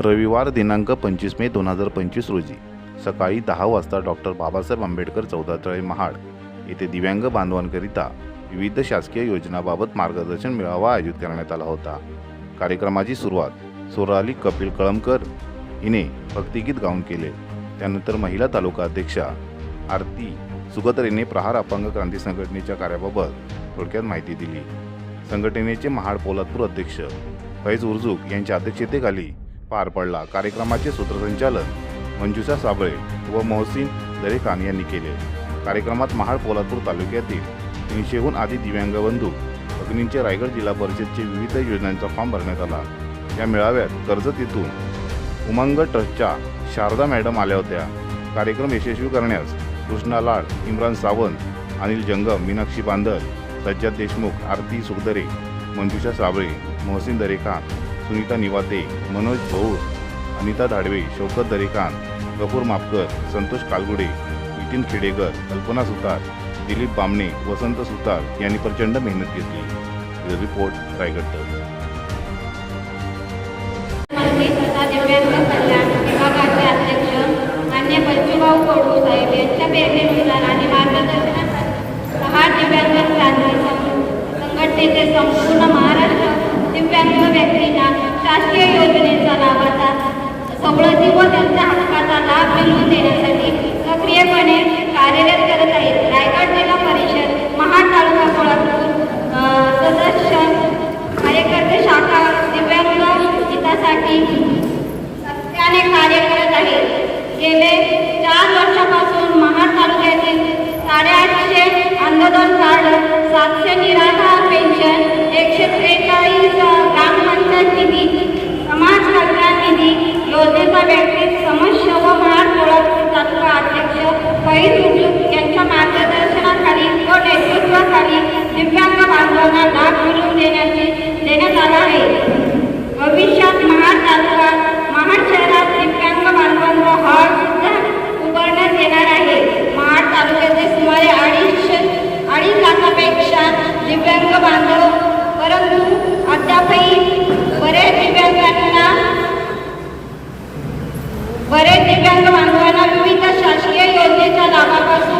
रविवार दिनांक पंचवीस मे दोन हजार पंचवीस रोजी. सकाळी दहा वाजता डॉक्टर बाबासाहेब आंबेडकर चौदातळे महाड येथे दिव्यांग बांधवांकरिता विविध शासकीय योजनाबाबत मार्गदर्शन मेळावा आयोजित करण्यात आला होता. कार्यक्रमाची सुरुवात सोराली कपिल कळमकर हिने भक्तिगीत गाऊन केले. त्यानंतर महिला तालुका अध्यक्षा आरती सुगतरेने प्रहार अपंग क्रांती संघटनेच्या कार्याबाबत थोडक्यात माहिती दिली. संघटनेचे महाड पोलादपूर अध्यक्ष फैज उर्जुक यांच्या अध्यक्षतेखाली पार पडला. कार्यक्रमाचे सूत्रसंचालन मंजुषा साबळे व मोहसिन दरेखान यांनी केले. कार्यक्रमात महाड पोलादपूर तालुक्यातील तीनशेहून अधिक दिव्यांग बंधू भगिनींचे रायगड जिल्हा परिषदचे विविध योजनांचा फॉर्म भरण्यात आला. या मेळाव्यात कर्जत येथून उमंग ट्रस्टच्या शारदा मॅडम आल्या होत्या. कार्यक्रम यशस्वी करण्यास कृष्णा लाड इम्रान सावंत अनिल जंगम मीनाक्षी बांदल सज्जाद देशमुख आरती सुखदरे मंजुषा साबळे मोहसिन दरेखान सुनीता निवाते मनोज भोऊर अनिता धाडवे शौकत दरेखान गफूर मापकर संतोष कालगुडे नितीन खेडेकर कल्पना सुतार दिलीप बामणे वसंत सुतार यांनी प्रचंड मेहनत घेतली. रिपोर्ट रायगड संपूर्ण महाराष्ट्र दिव्यांग व्यक्तींना शासकीय योजनेचा लाभाचा सवलती व त्यांच्या हक्काचा लाभ मिळवून देण्यासाठी योजनेचा व्यक्ती समस्या व महाड कोल्हापूर तालुका अध्यक्ष फैज उद्योग यांच्या मार्गदर्शनाखाली व नेतृत्वाखाली दिव्यांग बांधवांना Obrigado.